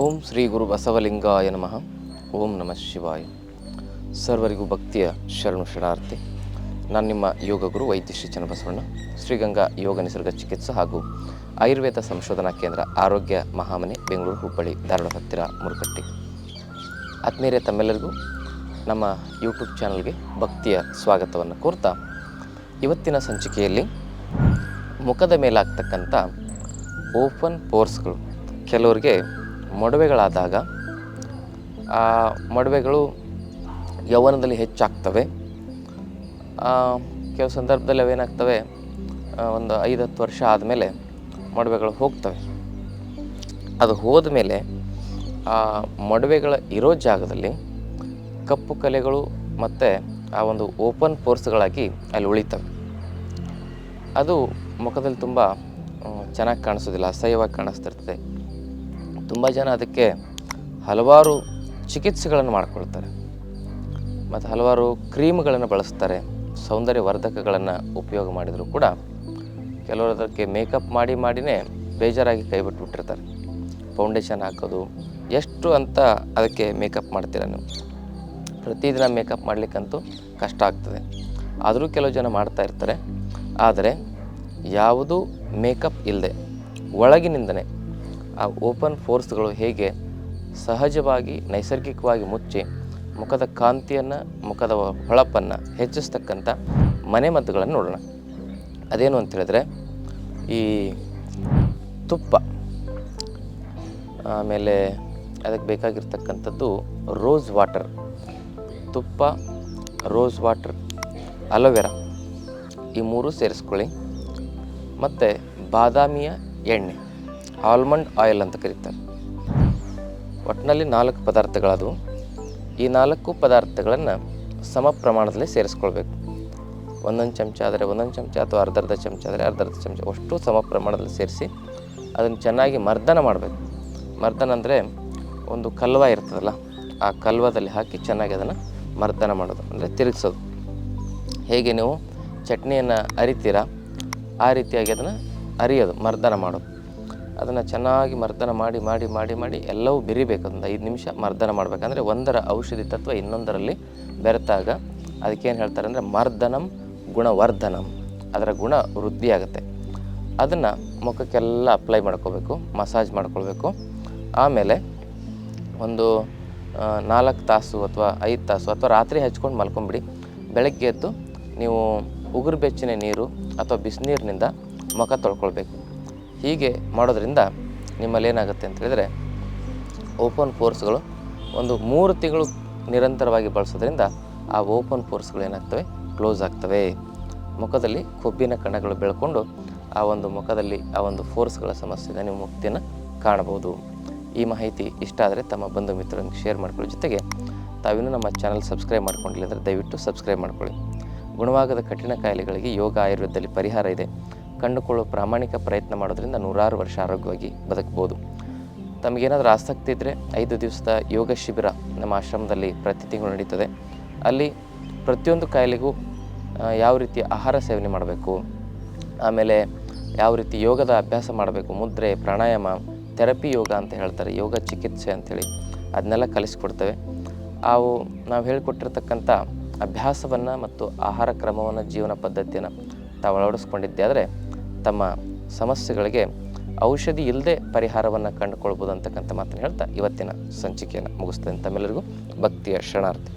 ಓಂ ಶ್ರೀ ಗುರು ಬಸವಲಿಂಗಾಯ ನಮಃ. ಓಂ ನಮಃ ಶಿವಾಯ. ಸರ್ವರಿಗೂ ಭಕ್ತಿಯ ಶರಣು ಶರಣಾರ್ಥಿ. ನಾನು ನಿಮ್ಮ ಯೋಗ ಗುರು ವೈದ್ಯ ಶ್ರೀ ಚನ್ನಬಸವಣ್ಣ. ಶ್ರೀಗಂಗಾ ಯೋಗ ನಿಸರ್ಗ ಚಿಕಿತ್ಸೆ ಹಾಗೂ ಆಯುರ್ವೇದ ಸಂಶೋಧನಾ ಕೇಂದ್ರ ಆರೋಗ್ಯ ಮಹಾಮನೆ, ಬೆಂಗಳೂರು, ಹುಬ್ಬಳ್ಳಿ, ಧಾರವಾಡ ಹತ್ತಿರ ಮುರುಕಟ್ಟಿ. ಆತ್ಮೀಯರೇ, ತಮ್ಮೆಲ್ಲರಿಗೂ ನಮ್ಮ ಯೂಟ್ಯೂಬ್ ಚಾನಲ್ಗೆ ಭಕ್ತಿಯ ಸ್ವಾಗತವನ್ನು ಕೋರ್ತಾ, ಇವತ್ತಿನ ಸಂಚಿಕೆಯಲ್ಲಿ ಮುಖದ ಮೇಲಾಗ್ತಕ್ಕಂಥ ಓಪನ್ ಪೋರ್ಸ್ಗಳು. ಕೆಲವರಿಗೆ ಮೊಡವೆಗಳಾದಾಗ, ಆ, ಮೊಡವೆಗಳು ಯೌವನದಲ್ಲಿ ಹೆಚ್ಚಾಗ್ತವೆ. ಕೆಲವು ಸಂದರ್ಭದಲ್ಲಿ ಅವೇನಾಗ್ತವೆ? ಒಂದು ಐದು ಹತ್ತು ವರ್ಷ ಆದಮೇಲೆ ಮೊಡವೆಗಳು ಹೋಗ್ತವೆ. ಅದು ಹೋದ ಮೇಲೆ, ಆ, ಮೊಡವೆಗಳ ಇರೋ ಜಾಗದಲ್ಲಿ ಕಪ್ಪು ಕಲೆಗಳು ಮತ್ತು ಆ ಒಂದು ಓಪನ್ ಪೋರ್ಸ್ಗಳಾಗಿ ಅಲ್ಲಿ ಉಳಿತವೆ. ಅದು ಮುಖದಲ್ಲಿ ತುಂಬ ಚೆನ್ನಾಗಿ ಕಾಣಿಸೋದಿಲ್ಲ, ಅಸಹ್ಯವಾಗಿ ಕಾಣಿಸ್ತಿರ್ತದೆ. ತುಂಬ ಜನ ಅದಕ್ಕೆ ಹಲವಾರು ಚಿಕಿತ್ಸೆಗಳನ್ನು ಮಾಡಿಕೊಳ್ತಾರೆ. ಮತ್ತು ಹಲವಾರು ಕ್ರೀಮ್ಗಳನ್ನು ಬಳಸ್ತಾರೆ ಸೌಂದರ್ಯ ವರ್ಧಕಗಳನ್ನು ಉಪಯೋಗ ಮಾಡಿದರೂ ಕೂಡ ಕೆಲವರು ಅದಕ್ಕೆ ಮೇಕಪ್ ಮಾಡಿ ಮಾಡಿನೇ ಬೇಜಾರಾಗಿ ಕೈ ಬಿಟ್ಬಿಟ್ಟಿರ್ತಾರೆ. ಫೌಂಡೇಶನ್ ಹಾಕೋದು, ಎಷ್ಟು ಅಂತ ಅದಕ್ಕೆ ಮೇಕಪ್ ಮಾಡ್ತೀರ ನೀವು? ಪ್ರತಿದಿನ ಮೇಕಪ್ ಮಾಡಲಿಕ್ಕಂತೂ ಕಷ್ಟ ಆಗ್ತದೆ. ಆದರೂ ಕೆಲವು ಜನ ಮಾಡ್ತಾ ಇರ್ತಾರೆ. ಆದರೆ, ಯಾವುದೂ ಮೇಕಪ್ ಇಲ್ಲದೆ ಒಳಗಿನಿಂದನೇ ಆ ಓಪನ್ ಫೋರ್ಸ್ಗಳು ಹೇಗೆ ಸಹಜವಾಗಿ, ನೈಸರ್ಗಿಕವಾಗಿ ಮುಚ್ಚಿ ಮುಖದ ಕಾಂತಿಯನ್ನು, ಮುಖದ ಹೊಳಪನ್ನು ಹೆಚ್ಚಿಸ್ತಕ್ಕಂಥ ಮನೆಮದ್ದುಗಳನ್ನು ನೋಡೋಣ. ಅದೇನು ಅಂತ ಹೇಳಿದ್ರೆ, ಈ ತುಪ್ಪ, ಆಮೇಲೆ ಅದಕ್ಕೆ ಬೇಕಾಗಿರ್ತಕ್ಕಂಥದ್ದು ರೋಸ್ ವಾಟರ್. ತುಪ್ಪ, ರೋಸ್ ವಾಟರ್, ಅಲೋವೆರಾ ಈ ಮೂರು ಸೇರಿಸ್ಕೊಳ್ಳಿ. ಮತ್ತು ಬಾದಾಮಿಯ ಎಣ್ಣೆ. ಆಲ್ಮಂಡ್ ಆಯಿಲ್ ಅಂತ ಕರೀತಾರೆ. ಒಟ್ಟಿನಲ್ಲಿ ನಾಲ್ಕು ಪದಾರ್ಥಗಳದು ಈ ನಾಲ್ಕು ಪದಾರ್ಥಗಳನ್ನು ಸಮ ಪ್ರಮಾಣದಲ್ಲಿ ಸೇರಿಸ್ಕೊಳ್ಬೇಕು. ಒಂದೊಂದು ಚಮಚ ಆದರೆ ಒಂದೊಂದು ಚಮಚ ಅಥವಾ ಅರ್ಧ ಚಮಚ ಆದರೆ ಅರ್ಧರ್ಧ ಅರ್ಧ ಚಮಚ ಅಷ್ಟು ಸಮ ಪ್ರಮಾಣದಲ್ಲಿ ಸೇರಿಸಿ ಅದನ್ನು ಚೆನ್ನಾಗಿ ಮರ್ದನ ಮಾಡಬೇಕು. ಮರ್ದನ ಅಂದರೆ ಒಂದು ಕಲ್ವ ಇರ್ತದಲ್ಲ, ಆ ಕಲ್ವದಲ್ಲಿ ಹಾಕಿ ಚೆನ್ನಾಗಿ ಅದನ್ನು ಮರ್ದನ ಮಾಡೋದು, ಅಂದರೆ ತಿರುಗಿಸೋದು. ಹೇಗೆ ನೀವು ಚಟ್ನಿಯನ್ನು ಅರಿತೀರಾ? ಆ ರೀತಿಯಾಗಿ ಅದನ್ನು ಅರಿಯೋದು, ಮರ್ದನ ಮಾಡೋದು. ಅದನ್ನು ಚೆನ್ನಾಗಿ ಮರ್ದನ ಮಾಡಿ ಮಾಡಿ ಮಾಡಿ ಮಾಡಿ ಎಲ್ಲವೂ ಬೆರಿಬೇಕು. ಒಂದು ಐದು ನಿಮಿಷ ಮರ್ದನ ಮಾಡಬೇಕಂದ್ರೆ ಒಂದರ ಔಷಧಿ ತತ್ವ ಇನ್ನೊಂದರಲ್ಲಿ ಬೆರೆತಾಗ ಅದಕ್ಕೇನು ಹೇಳ್ತಾರೆ ಅಂದರೆ ಮರ್ದನಂ ಗುಣವರ್ಧನಂ. ಅದರ ಗುಣ ವೃದ್ಧಿಯಾಗುತ್ತೆ. ಅದನ್ನು ಮುಖಕ್ಕೆಲ್ಲ ಅಪ್ಲೈ ಮಾಡ್ಕೋಬೇಕು ಮಸಾಜ್ ಮಾಡ್ಕೊಳ್ಬೇಕು. ಆಮೇಲೆ ಒಂದು ನಾಲ್ಕು ತಾಸು ಅಥವಾ ಐದು ತಾಸು ಅಥವಾ ರಾತ್ರಿ ಹಚ್ಕೊಂಡು ಮಲ್ಕೊಂಬಿಡಿ. ಬೆಳಗ್ಗೆ ಎದ್ದು ನೀವು ಉಗುರು ಬೆಚ್ಚನೆ ನೀರು ಅಥವಾ ಬಿಸಿನೀರಿನಿಂದ ಮುಖ ತೊಳ್ಕೊಳ್ಬೇಕು. ಹೀಗೆ ಮಾಡೋದ್ರಿಂದ ನಿಮ್ಮಲ್ಲಿ ಏನಾಗುತ್ತೆ ಅಂತ ಹೇಳಿದರೆ ಓಪನ್ ಫೋರ್ಸ್ಗಳು ಒಂದು ಮೂರು ತಿಂಗಳು ನಿರಂತರವಾಗಿ ಬಳಸೋದ್ರಿಂದ ಆ ಓಪನ್ ಫೋರ್ಸ್ಗಳು ಏನಾಗ್ತವೆ? ಕ್ಲೋಸ್ ಆಗ್ತವೆ. ಮುಖದಲ್ಲಿ ಕೊಬ್ಬಿನ ಕಣಗಳು ಬೆಳ್ಕೊಂಡು ಆ ಒಂದು ಮುಖದಲ್ಲಿ ಆ ಒಂದು ಫೋರ್ಸ್ಗಳ ಸಮಸ್ಯೆಯಿಂದ ನೀವು ಮುಕ್ತಿಯನ್ನು ಕಾಣಬಹುದು. ಈ ಮಾಹಿತಿ ಇಷ್ಟ ಆದರೆ ತಮ್ಮ ಬಂಧು ಮಿತ್ರರೊಂದಿಗೆ ಶೇರ್ ಮಾಡ್ಕೊಳ್ಳಿ. ಜೊತೆಗೆ ತಾವಿನ್ನೂ ನಮ್ಮ ಚಾನಲ್ ಸಬ್ಸ್ಕ್ರೈಬ್ ಮಾಡ್ಕೊಂಡಿಲ್ಲ ಅಂದರೆ ದಯವಿಟ್ಟು ಸಬ್ಸ್ಕ್ರೈಬ್ ಮಾಡ್ಕೊಳ್ಳಿ. ಗುಣವಾಗದ ಕಠಿಣ ಕಾಯಿಲೆಗಳಿಗೆ ಯೋಗ ಆಯುರ್ವೇದದಲ್ಲಿ ಪರಿಹಾರ ಇದೆ. ಕಂಡುಕೊಳ್ಳುವ ಪ್ರಾಮಾಣಿಕ ಪ್ರಯತ್ನ ಮಾಡೋದ್ರಿಂದ ನೂರಾರು ವರ್ಷ ಆರೋಗ್ಯವಾಗಿ ಬದುಕಬಹುದು ತಮಗೇನಾದರೂ ಆಸಕ್ತಿ ಇದ್ದರೆ ಐದು ದಿವಸದ ಯೋಗ ಶಿಬಿರ ನಮ್ಮ ಆಶ್ರಮದಲ್ಲಿ ಪ್ರತಿ ತಿಂಗಳು ನಡೀತದೆ. ಅಲ್ಲಿ ಪ್ರತಿಯೊಂದು ಕಾಯಿಲೆಗೂ ಯಾವ ರೀತಿ ಆಹಾರ ಸೇವನೆ ಮಾಡಬೇಕು, ಆಮೇಲೆ ಯಾವ ರೀತಿ ಯೋಗದ ಅಭ್ಯಾಸ ಮಾಡಬೇಕು, ಮುದ್ರೆ, ಪ್ರಾಣಾಯಾಮ, ಥೆರಪಿ ಯೋಗ ಅಂತ ಹೇಳ್ತಾರೆ, ಯೋಗ ಚಿಕಿತ್ಸೆ ಅಂಥೇಳಿ ಅದನ್ನೆಲ್ಲ ಕಲಿಸ್ಕೊಡ್ತೇವೆ. ಅವು ನಾವು ಹೇಳಿಕೊಟ್ಟಿರ್ತಕ್ಕಂಥ ಅಭ್ಯಾಸವನ್ನು ಮತ್ತು ಆಹಾರ ಕ್ರಮವನ್ನು, ಜೀವನ ಪದ್ಧತಿಯನ್ನು ತಾವು ಅಳವಡಿಸ್ಕೊಂಡಿದ್ದೆ. ಆದರೆ ತಮ್ಮ ಸಮಸ್ಯೆಗಳಿಗೆ ಔಷಧಿ ಇಲ್ಲದೆ ಪರಿಹಾರವನ್ನು ಕಂಡುಕೊಳ್ಬೋದು ಅಂತಕ್ಕಂಥ ಮಾತನ್ನು ಹೇಳ್ತಾ ಇವತ್ತಿನ ಸಂಚಿಕೆಯನ್ನು ಮುಗಿಸ್ತೇನೆ ತಮ್ಮೆಲ್ಲರಿಗೂ ಭಕ್ತಿಯ ಶರಣಾರ್ಥಿ.